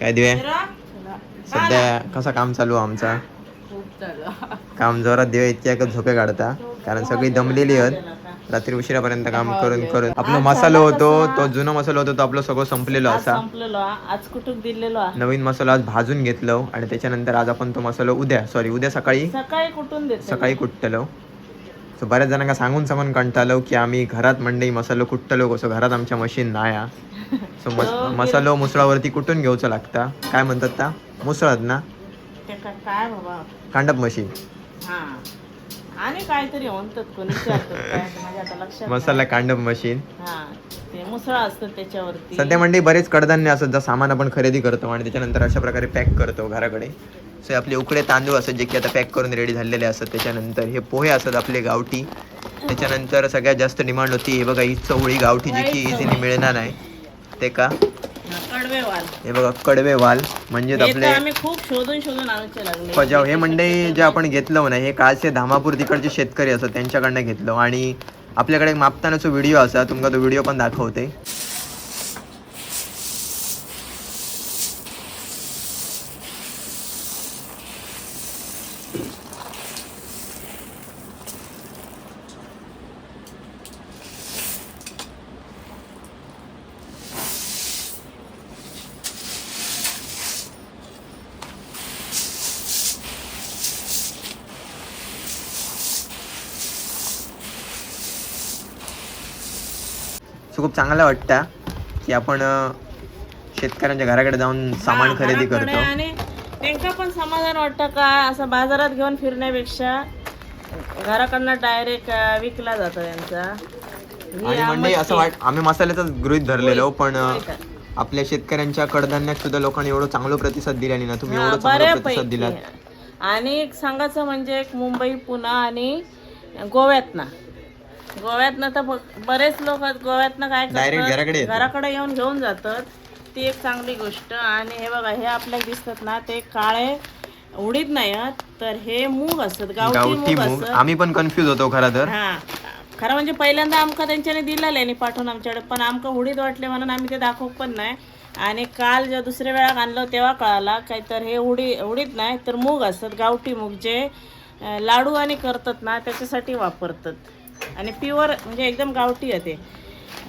काय दिवे. सध्या कसा काम चालू आहे आमचा. काम जोरात दिवे इतक्या झोपे काढता. कारण सगळी दमलेली आहेत. रात्री उशिरापर्यंत काम करून करून. आपला मसाला होतो तो जुना मसाला होतो तो आपलं सगळं संपलेलो असा. संपलेलो हा. आज कुठून दिलेलो हा. नवीन मसाला आज भाजून घेतलो आणि त्याच्यानंतर आज आपण तो मसाला उद्या सॉरी उद्या सकाळी सकाळी कुठून सकाळी कुटतलो सो बऱ्याच जणांना सांगून सांगून कंटाळलो की आम्ही घरात मंडई मसालो कुटतलो कसो घरात आमच्या मशीन नाही हा. सो मस मसालो मुसळावरती कुटून घेऊचं लागता? काय म्हणतात ता? मुसळत ना? कांडप मशीन हा. आणि काहीतरी म्हणतात कोणी विचारतात काय ते माझ्या आता लक्षात. मसाला कांडप मशीन हा ते मुसळा असतात त्याच्यावरती. सध्या मंडई बरेच कडधान्य असत जे सामान आपण खरेदी करतो आणि त्याच्यानंतर अशा प्रकारे पॅक करतो घराकडे. सो आपले उकडे तांदूळ असत जे की आता पॅक करून रेडी झालेले असतात. त्याच्यानंतर हे पोहे असतात आपले गावठी. त्याच्यानंतर सगळ्यात जास्त डिमांड होती हे बघा ही चवळी गावठी जी की इझिली मिळणार नाही. ते का? कडवे वाल हे बघा कडवे वाल म्हणजे हे तर आपले आम्ही खूप शोधून शोधून आणायचे लागले. पजाव हे मंडई जे आपण घेतलं ना हे काळचे धामापूर तिकडचे शेतकरी असतात त्यांच्याकडनं घेतलं. आणि आपल्याकडे एक मापतानाचा व्हिडिओ असा तुमका तो व्हिडिओ पण दाखवते. सो खूप चांगलं वाटतं की आपण शेतकऱ्यांच्या घराकडे जाऊन सामान खरेदी करतो. आणि त्यांका पण समाधान वाटतं का? असं बाजारात घेऊन फिरण्यापेक्षा घराकडनं डायरेक्ट विकला जातो त्यांचा आणि मंडई असं वाट आम्ही मसाल्याचाच गृहित धरलेलो पण. आपल्या शेतकऱ्यांच्या कडधान्यात सुद्धा लोकांनी एवढं चांगलं प्रतिसाद दिला ना. तुम्ही एवढं चांगला प्रतिसाद दिलात. आणि सांगायचं म्हणजे मुंबई पुणे आणि गोव्यातनं गोव्यातनं तर बरेच लोक गोव्यातनं काय करतात. घराकडे येऊन घेऊन जातात. ती एक चांगली गोष्ट. आणि हे बघा हे आपल्याला दिसतात ना ते काळे उडीद नाही तर हे मूग असतात. गावठी मूग आम्ही पण कन्फ्युज होतो खरं तर. हा. खरं म्हणजे पहिल्यांदा आमका त्यांच्याने दिलेलं आहे पाठवून आमच्याकडे. पण आमका उडीद वाटले म्हणून आम्ही ते दाखवू पण नाही. आणि काल जेव्हा दुसऱ्या वेळा आणलं तेव्हा कळाला काय तर हे उडी उडीद नाही तर मूग असतात. गावठी मूग जे लाडू आणि करतात ना त्याच्यासाठी वापरतात. आणि प्युअर म्हणजे एकदम गावठी आहे ते.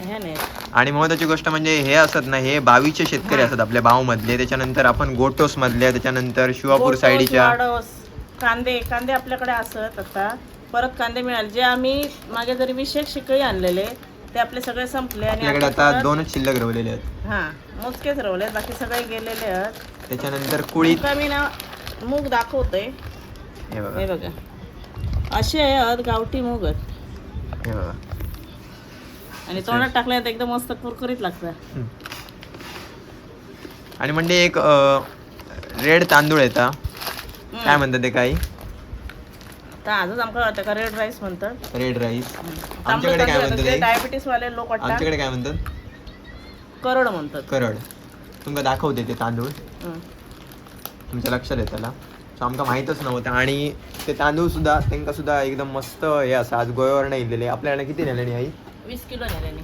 हे नाही. आणि महत्वाची गोष्ट म्हणजे हे असत ना हे बावीचे शेतकरी असतात आपल्या भाव मधले त्याच्यानंतर आपण गोटोस मधले त्याच्यानंतर शिवापूर साईडच्या कांदे कांदे आपल्याकडे असत आता. परत कांदे मिळाले. जे आम्ही मागे जरी विशेष शिकई आणलेले ते आपले सगळे संपले आणि आता दोनच शिल्लक राहिलेले आहेत. हा मोजकेच रवले बाकी सगळे गेलेले आहेत. त्याच्यानंतर तुमका मी ना मूग दाखवते हे बघा. हे बघा. असे आहेत गावठी मूग. आहेत हे. बघा आणि तोंडात टाकले तर एकदम मस्त कुरकुरीत हम्म. आणि म्हणजे एक रेड तांदूळ येतात काय म्हणतात ते काही? तर आजच आमका वाटतं का रेड राईस म्हणतात. Red rice. आमच्याकडे काय म्हणतात ते? डायबिटीस वाले लोक वाटतात आमच्याकडे काय म्हणतात? करोड म्हणतात. करड. तुमका दाखवते ते तांदूळ. हम्म. तुमच्या लक्षात येताला सो आमका माहीतच नव्हतं. आणि ते तांदूळ सुद्धा त्यांका सुद्धा एकदम मस्त हे असं आज गोव्यावर नाही दिलेले आपल्याला किती नेले आई? वीस किलो नेल्याने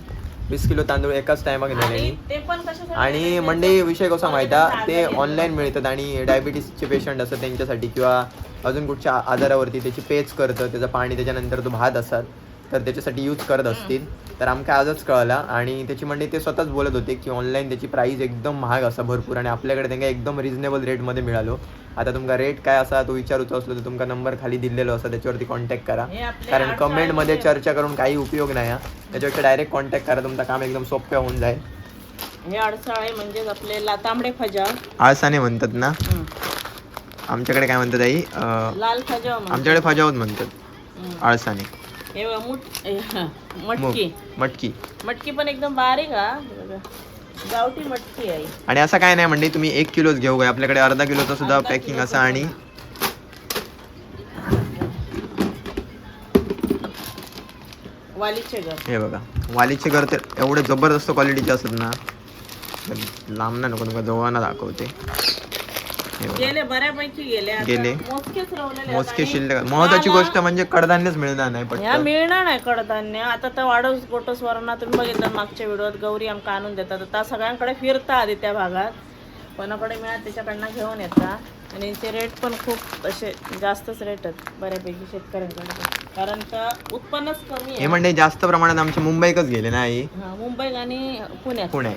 वीस किलो तांदूळ एकाच टायमाक नेले ते पण कशासाठी आणि नेले? मंडई विषय कसा माहिती? ते ऑनलाईन मिळतात आणि डायबिटीसचे पेशंट असतात त्यांच्यासाठी किंवा अजून कुठच्या आजारावरती त्याची पेच करतं त्याचं पाणी त्याच्यानंतर तो भात असतात. तर त्याच्यासाठी यूज करत असतील. तर आमका आजच कळला आणि त्याची मंडई ते स्वतःच बोलत होते की ऑनलाईन त्याची प्राईस एकदम महाग असा भरपूर आणि आपल्याकडे त्यांना एकदम रिझनेबल रेटमध्ये मिळालो. आता तुमका रेट काय असा तो विचारूचो असलो तर तुमका नंबर खाली दिलेलो असा त्याच्यावरती कॉन्टॅक्ट करा. कारण कमेंटमध्ये चर्चा करून काही उपयोग नाही हा. त्याच्यापेक्षा डायरेक्ट कॉन्टॅक्ट करा तुमचं काम एकदम सोपं होऊन जाईल. हे अडसाळे म्हणजेच आपले ला- तांबडे खजा आळसाने म्हणतात ना. आमच्याकडे काय म्हणतात आई? लाल खजा म्हणतात. आमच्याकडे फजावत म्हणतात. आळसाने हे बघा, मुठ मूग मटकी. मटकी. मटकी पण एकदम बारीक हा. गावठी मटकी आहे. आणि असं काय नाही म्हणजे तुम्ही एक किलोच घेऊ काय आपल्याकडे अर्धा किलोचा सुद्धा अर्धा पॅकिंग किलोचं असा आणि वालीचे घर. हे बघा वालीचे घर तर एवढे जबरदस्त क्वालिटीचे असतात ना. लांब ना नको नको जवळना दाखवते. हे बघा. गेले बऱ्यापैकी गेले आता. गेले. मोजकेच रवलेले आहेत. मोजके आणि शिल्लक महत्वाची गोष्ट म्हणजे कडधान्यच मिळणार नाही ह्या पटकन मिळणार नाही कडधान्य. आता तर वाढवस गोटस तुम्ही बघितलं मागच्या व्हिडिओत गौरी आमका आणून देतात. आता सगळ्यांकडे फिरता आधी त्या भागात. कोणाकडे मिळाल त्याच्याकडनं घेऊन येता. आणि ते रेट पण खूप असे जास्तच रेट आहेत बऱ्यापैकी शेतकऱ्यांकडे. पण. कारण का उत्पन्नच कमी हे आहे म्हणजे जास्त प्रमाणात आमचे मुंबईकच गेले ना आई? हा, मुंबई आणि पुण्यात. पुणे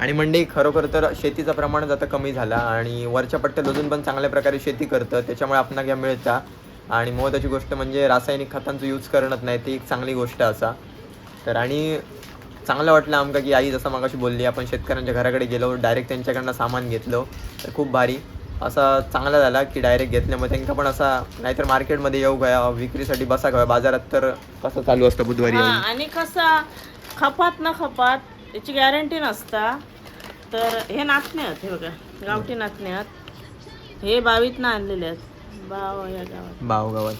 आणि मंडई खरोखर तर शेतीचं प्रमाणच आता कमी झाला आणि वरच्या पट्ट्यात अजून पण चांगल्या प्रकारे शेती करतं त्याच्यामुळे आपणाक या मिळता. आणि महत्त्वाची गोष्ट म्हणजे रासायनिक खतांचं यूज करणंच नाही ती एक चांगली गोष्ट असा. तर आणि चांगलं वाटलं आमका की आई जसं मगाशी बोलली आपण शेतकऱ्यांच्या घराकडे गेलो डायरेक्ट त्यांच्याकडनं सामान घेतलं तर खूप भारी. असा चांगला झाला की डायरेक्ट घेतल्यामुळे त्यांना पण असा नाहीतर मार्केटमध्ये येऊ गया विक्रीसाठी बसा गया बाजारात तर कसं चालू असतं बुधवारी आणि कसा खपात ना खपात त्याची गॅरंटी नसता. तर हे नाचणे आहेत हे बघा गावठी नाचणे आहेत. हे बावीत ना आणलेले आहेत. बाव या गावात. बावगावात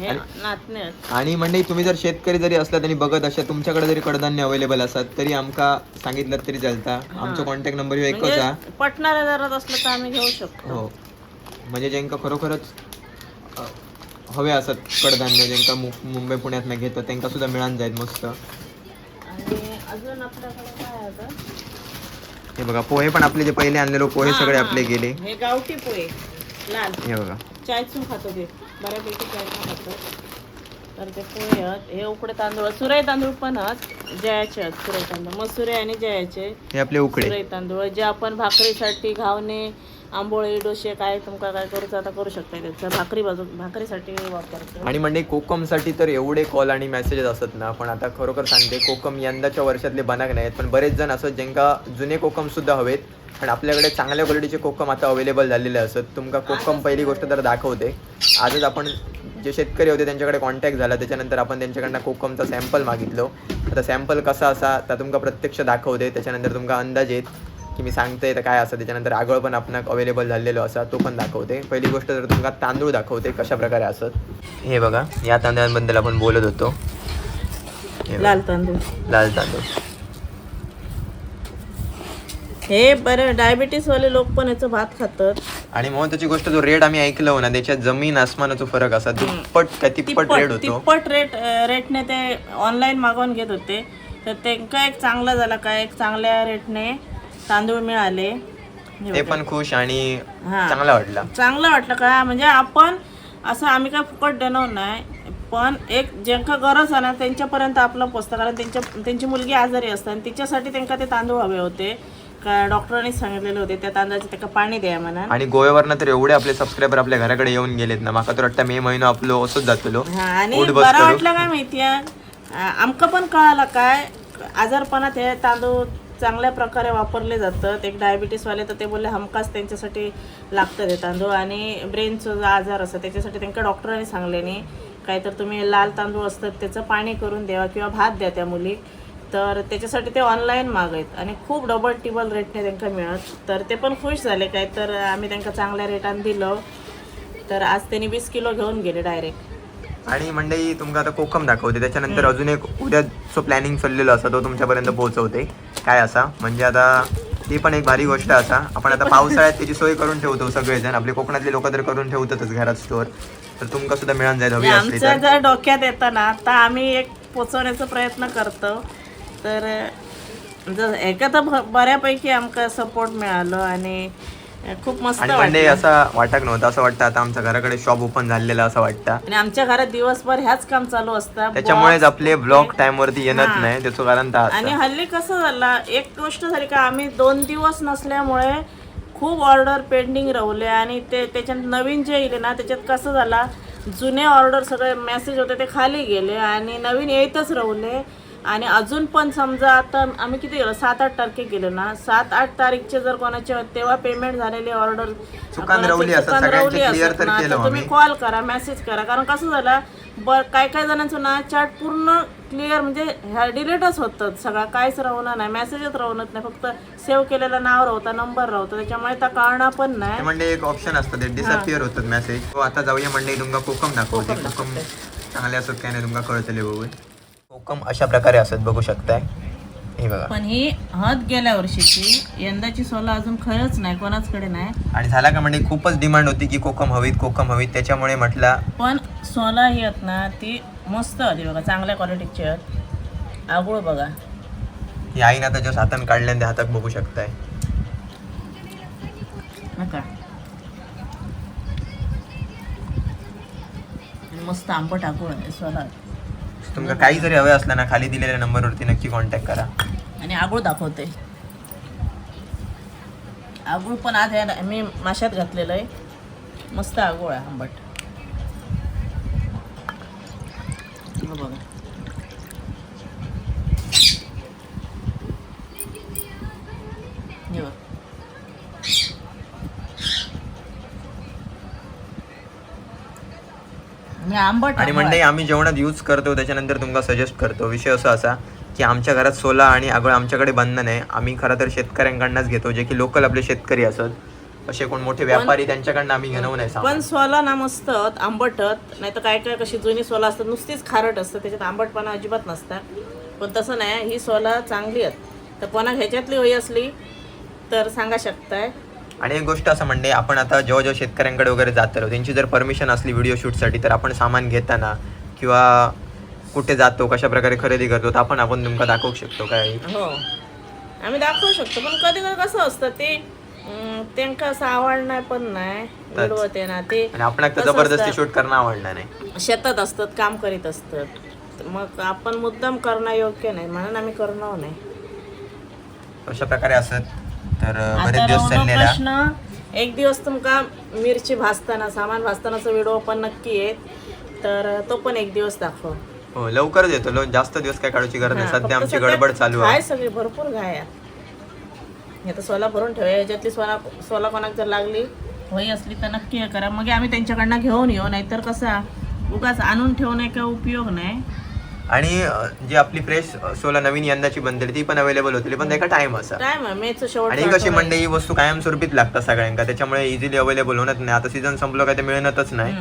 हे नाचणे आहेत. आणि मंडळी तुम्ही जर शेतकरी जरी असला तरी बघत अशा तुमच्याकडे जरी कडधान्य अवेलेबल असतात तरी आमका सांगितलं तरी चालता. आमचा कॉन्टॅक्ट नंबर एकच म्हणजे आहे पटणाऱ्या दरात असलं तर आम्ही घेऊ शकतो. हो. म्हणजे ज्यांका खरोखरच अ, हवे असत कडधान्य ज्यांका मु- मुंबई पुण्यात घेतात त्यांका सुद्धा मिळान जाईल मस्त. आणि अजून आपल्याकडे काय आहे आता? हे बघा पोहे पण आपले जे पहिले आणलेलो पोहे हा, सगळे हा. आपले गेले. हे गावठी पोहे लाल. हे बघा. चायचून खातो ते बऱ्यापैकी चायचून खातो. तर ते पोहे आहेत. हे उकडे तांदूळ. सुरई तांदूळ पण आहेत. जयाचे आहेत सुरई तांदूळ. मसुरे आणि जयाचे. हे आपले उकडे. सुरई तांदूळ. जे आपण भाकरीसाठी घावणे आंबोळी डोसे काय तुमका काय करूचं आता करू शकता त्याचं भाकरी बाजू भाकरीसाठी वापरतो. आणि म्हणजे कोकमसाठी तर एवढे कॉल आणि मेसेजेस असत ना. पण आता खरोखर सांगते कोकम यंदाच्या वर्षातले बनाक नाहीत. पण बरेच जण असत ज्यांका जुने कोकम सुद्धा हवेत पण आपल्याकडे चांगल्या क्वालिटीचे कोकम आता अवेलेबल झालेले असत. तुमका कोकम पहिली गोष्ट तर दाखवते. आजच आपण जे शेतकरी होते त्यांच्याकडे कॉन्टॅक्ट झाला त्याच्यानंतर आपण त्यांच्याकडनं कोकमचा सॅम्पल मागितलो. आता सॅम्पल कसा असा तर तुमका प्रत्यक्ष दाखवते. त्याच्यानंतर तुमका अंदाज येत की मी सांगते तर काय असं. त्याच्यानंतर आगळ पण आपणाक अवेलेबल झालेलो असा तो पण दाखवते. पहिली गोष्ट तर तुमका तांदूळ दाखवते कशा प्रकारे असत हे बघा या तांदळांबद्दल आपण बोलत होतो. लाल तांदूळ. लाल तांदूळ. हे बरं डायबिटीस वाले लोक पण याचं भात खातात. आणि महत्वाची गोष्ट जो रेट आम्ही ऐकलो ना त्याच्यात जमीन आसमानाचा फरक असा दुप्पट काय तिप्पट रेट होतो? तिप्पट रेट रेटने ते ऑनलाईन मागवून घेत होते. तर त्यांका एक चांगला झाला काय एक चांगल्या रेटने तांदूळ मिळाले. हे ते. पण खुश आणि हा. चांगला वाटला. चांगलं वाटलं का? म्हणजे आपण असं आम्ही काय फुकट देणार नाही पण एक ज्यांका गरज आहे ना त्यांच्यापर्यंत आपलं पोचतं. कारण त्यांच्या त्यांची मुलगी आजारी असते आणि तिच्यासाठी त्यांना ते तांदूळ हवे होते. का डॉक्टरांनी सांगितलेले होते त्या तांदळाचे त्यांना पाणी द्या म्हणा. आणि गोव्यावरनं तर एवढे आपले सबस्क्रायबर आपल्या घराकडे येऊन गेलेत ना माका तर वाटतं मे महिना आपलो असंच जातलो. हा आणि बरं. वाटलं काय माहितीये आमका पण कळालं काय? आजारपणात हे तांदूळ चांगल्या प्रकारे वापरले जातात. एक डायबिटीस वाले तर ते बोलले हमखास त्यांच्यासाठी लागतं ते तांदूळ. आणि ब्रेनचा जो आजार असतो त्याच्यासाठी त्यांना डॉक्टरांनी सांगले नाही काय तर तुम्ही लाल तांदूळ असतात त्याचं पाणी करून द्यावा किंवा भात द्या त्या मुली. तर त्याच्यासाठी ते ऑनलाईन मागआहेत आणि खूप डबल टिबल रेटने त्यांना मिळत. तर ते पण खुश झाले काय तर आम्ही त्यांना चांगल्या रेटाने दिलं. तर आज त्यांनी वीस किलो घेऊन गेले डायरेक्ट आणि मंडई तुमका आता कोकम दाखवते. त्याच्यानंतर अजून एक उद्याचं प्लॅनिंग चाललेलं असा तो तुमच्यापर्यंत पोहोचवते. काय असा? म्हणजे आता ती पण एक भारी गोष्ट असा. आपण आता पावसाळ्यात त्याची सोय करून ठेवतो सगळेजण. आपले कोकणातले लोक तर करून ठेवतातच घरात स्टोअर तर तुमका सुद्धा मिळून जाईल हवी आमच्या जर डोक्यात येतं ना तर आम्ही एक पोचवण्याचा प्रयत्न करतो. तर जर एका तर भ- बऱ्यापैकी आमका सपोर्ट मिळालं आणि खूप मस्त आणि वाटलं असा वाटत नव्हतं असं वाटतं आता आमच्या घराकडे शॉप ओपन झालेलं असं वाटतं आणि आमच्या घरात दिवसभर ह्याच काम चालू असतं त्याच्यामुळेच आपले ब्लॉग टाइम वरती येणत हा. नाही त्याचं कारण तर असं. आणि हल्ली कसं झालं एक गोष्ट झाली का आम्ही दोन दिवस नसल्यामुळे खूप ऑर्डर पेंडिंग राहले आणि ते त्याच्यात नवीन जे येले ना त्याच्यात कसं झाला जुने ऑर्डर सगळे मेसेज होते ते खाली गेले आणि नवीन येतच राहिले आणि अजून पण समजा आता आम्ही किती गेलो? सात आठ तारखे गेलो ना. सात आठ तारीखचे जर कोणाचे तेव्हा पेमेंट झालेले ऑर्डर रवली तर तुम्ही. कॉल करा मेसेज करा. कारण कसं झालं ब काय काय जणांचं ना चॅट पूर्ण क्लिअर म्हणजे ह्या डिलीटच होतात सगळं. काहीच राहणार नाही. मेसेजच राहणार नाही. फक्त सेव्ह केलेलं नाव राहतं नंबर राहतो. त्याच्यामुळे त्या कळणार पण नाही. म्हणजे एक ऑप्शन असतं. ते डिसअपिअर होतात मेसेज आता जाऊया म्हणजे तुमका कोकम दाखवते. कोकम चांगले असत काय नाही तुमका कळतले बघून कोकम अशा प्रकारे असत बघू शकताय. हे बघा. पण ही हद गेल्या वर्षीची यंदाची सोला अजून खरंच नाही कोणाचकडे नाही. आणि झाला का म्हणजे खूपच डिमांड होती की कोकम हवीत कोकम हवीत त्याच्यामुळे म्हटला पण सोला ही आहेत ना ती मस्त होती बघा चांगल्या क्वालिटीची आहेत आगुळ बघा. ही आईनं आता जस्ट हातान काढल्यान त्या हातात बघू शकताय. नका. मस्त आंबट टाकू आहे स्वला तुमका काही जरी हवे असलं ना खाली दिलेल्या नंबरवरती नक्की कॉन्टॅक्ट करा. आणि आगुळ दाखवते. आगुळ पण आज आहे ना मी माशात घातलेलं आहे. मस्त आगुळ आहे आंबट. बघा हे बघ. आणि आंबट आणि. म्हणजे आम्ही जेवणात यूज करतो त्याच्यानंतर तुमका सजेस्ट करतो. विषय असा असा की आमच्या घरात सोला आणि आगळ आमच्याकडे बंधन आहे. आम्ही खरं तर शेतकऱ्यांकडनंच घेतो जे की लोकल आपले शेतकरी असत. असे कोण मोठे व्यापारी त्यांच्याकडनं आम्ही घेणं नाही पण. सोला ना मस्त आंबटत नाही तर काय काय कशी जुनी सोला असतात नुसतीच खारट असतं त्याच्यात आंबटपणा अजिबात नसतात पण तसं नाही ही सोला चांगली आहेत. तर कोणा ह्याच्यातली होई असली तर सांगा शकताय. आणि एक गोष्ट असं म्हणजे आपण आता जेव्हा जेव्हा शेतकऱ्यांकडे वगैरे जातो त्यांची जर परमिशन असली व्हिडिओ शूटसाठी तर आपण सामान घेताना किंवा कुठे जातो कशा प्रकारे खरेदी करतो तर आपण आपण तुमका दाखवू शकतो काय? हो. आम्ही दाखवू शकतो पण कधी कधी कसं असतं ते अं, त्यांका असं आवडणार पण नाही व्हिडिओ ते ना ते आणि आपण कसं जबरदस्ती? शूट करणं आवडणार नाही. शेतात असतात काम करीत असतात मग आपण मुद्दाम करणं योग्य नाही म्हणून आम्ही करणार नाही. अशा प्रकारे असत तर बरेच दिवस चाललेला. प्रश्न एक दिवस तुमका मिरची भाजताना सामान भाजतानाचा व्हिडिओ पण नक्की आहे तर तो पण एक दिवस दाखव. हो लवकरच येतो. लो- जास्त दिवस काय काढूची गरज नाही. हा, सध्या फक्त आमची गडबड चालू आहे. सगळी भरपूर घाय आहे. आता सोला भरून ठेवूया. ह्याच्यातली सोला सोला कोणाक जर लागली वही असली तर नक्की हे करा. मग आम्ही त्यांच्याकडनं घेऊन येऊ. नाहीतर कसा उगाच आणून ठेवणे काय उपयोग नाही. आणि जी आपली फ्रेश सोला नवीन यंदाची बनलेली ती पण अवेलेबल होती. पण त्याचा टाइम असा. आणि कशी म्हणजे ही वस्तू कायमस्वरूपीत लागतात सगळ्यांका. त्याच्यामुळे इझिली अवेलेबल होणार नाही. आता सीझन संपलो काय ते मिळणारच नाही.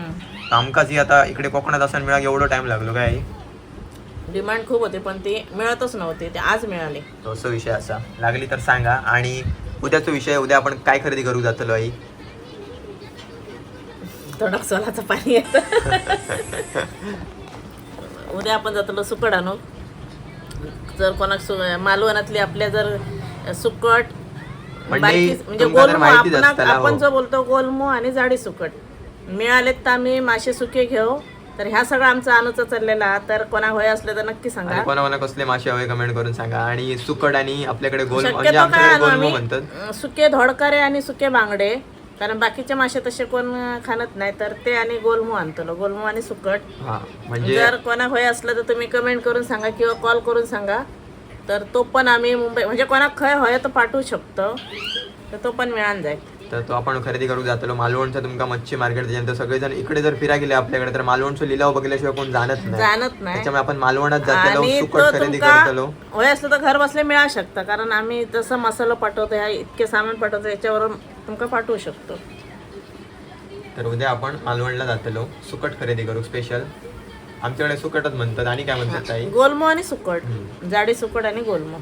आमकाच ही आता इकडे कोकणात असताना मिळा एवढं टाइम लागलो काय? डिमांड खूप होते पण ते मिळतच नव्हते. ते आज मिळाले. असं विषय असा. लागली तर सांगा. आणि उद्याचा विषय उद्या आपण काय खरेदी करू जातलो आई? तडक सोलाचं पाणी येतं. उद्या आपण जातलो सुकट आणू. जर कोणाक सु मालवणातली आपल्या जर सुकट म्हणजे बारकी- म्हणजे गोलमो आपण आपण हो. जो बोलतो गोलमो आणि जाडी सुकट. मिळालेत तर आम्ही मासे सुके घेऊ. तर ह्या सगळं आमचा अनुचा चाललेला तर कोणा होय असले तर नक्की सांगा. कोणा कसले मासे हवे कमेंट करून सांगा. आणि सुकट आणि आपल्याकडे गोल म्हणजे शक्यतो काय आमच्याकडे आणू गोलमो आम्ही? म्हणतात. सुके धोडकारे आणि सुके बांगडे. कारण बाकीचे मासे तसे कोण खाणत नाही. तर ते आणि गोलमो आणतो गोलमो आणि सुकट. हा म्हणजे जर कोणा होय असलं तर तुम्ही कमेंट करून सांगा किंवा कॉल करून सांगा. तर तो पण आम्ही मुंबई म्हणजे कोणा खय होय तर पाठवू शकतो. तर तो पण मिळान जाईल. तर तो आपण खरेदी करू जातलो. मालवणचं तुमका मच्छी मार्केट त्याच्यानंतर सगळेजण इकडे जर फिरा गेले आपल्याकडे तर मालवणचं लिलाव बघितल्याशिवाय कोण जाणत नाही. जाणत नाही. त्याच्यामुळे आपण मालवणात जातलो आणि सुकट तो खरेदी तुमका करतलो. होय असलं तर घर बसले मिळा शकता. कारण आम्ही जसं मसाला पाठवतो ह्या इतके सामान पाठवतो याच्यावर तुमका पाठवू शकतो. तर उद्या आपण मालवणला जातलो सुकट खरेदी करू स्पेशल आमच्याकडे सुकटच म्हणतात. आणि काय म्हणतात ताई? गोलमो आणि सुकट. जाडी सुकट आणि गोलमो.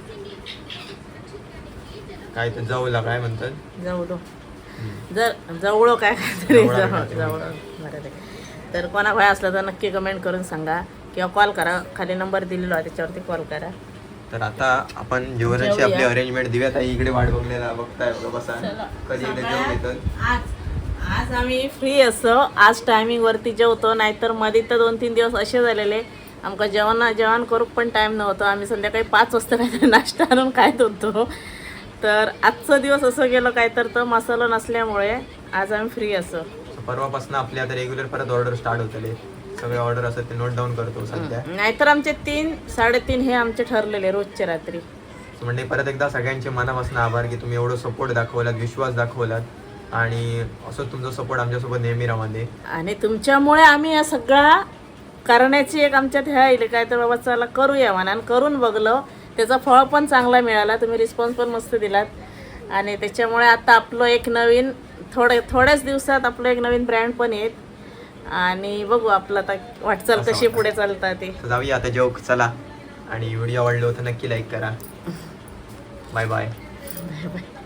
काय तर जाऊला काय म्हणतात? जवळ जर जवळ काय तरी जवळ काय. तर कोणा भय असलं तर नक्की कमेंट करून सांगा किंवा कॉल करा. खाली नंबर दिलेला आहे त्याच्यावरती कॉल करा. तर आता आपण जेवणाची. आपली अरेंजमेंट दिव्यात आई इकडे वाट बघलेला बघताय बघा बसा. चला. कधी एकदा जेवण येतं. आज आज आम्ही फ्री असो आज टायमिंग वरती जेवतो नाहीतरमध्ये तर दोन तीन दिवस असे झालेले. आमका जेवण जेवण करूक पण टाइम नव्हतो. आम्ही संध्याकाळी पाच वाजता काहीतरी नाश्ता आणून खायत होतो. तर आजचा दिवस असं गेलो काय तर तो मसाला नसल्यामुळे आज आम्ही फ्री असो. परवापासून आपले आता रेग्युलर परत ऑर्डर स्टार्ट होतले सगळे ऑर्डर असतात ते नोट डाऊन करतो सध्या. नाहीतर आमचे तीन साडेतीन हे आमचे ठरलेले रोजच्या रात्री. म्हणजे परत एकदा सगळ्यांचे मनापासून आभार की तुम्ही एवढं सपोर्ट दाखवलात विश्वास दाखवलात. आणि असं तुमचा सपोर्ट आमच्यासोबत नेहमी राहते आणि तुमच्यामुळे आम्ही या सगळा करण्याची एक आमच्यात हे काय तर बाबा चला करूया म्हणा. आणि करून बघलो त्याचा फळ पण चांगला मिळाला. तुम्ही रिस्पॉन्स पण मस्त दिलात. आणि त्याच्यामुळे आता आपलं एक नवीन थोडे थोड्याच दिवसात आपलं एक नवीन ब्रँड पण येत आणि बघू आपलं आता वाटचाल कशी पुढे चालतात ते. जाऊया आता जेव चला. आणि व्हिडिओ आवडलो तर नक्की लाईक करा. Bye bye bye bye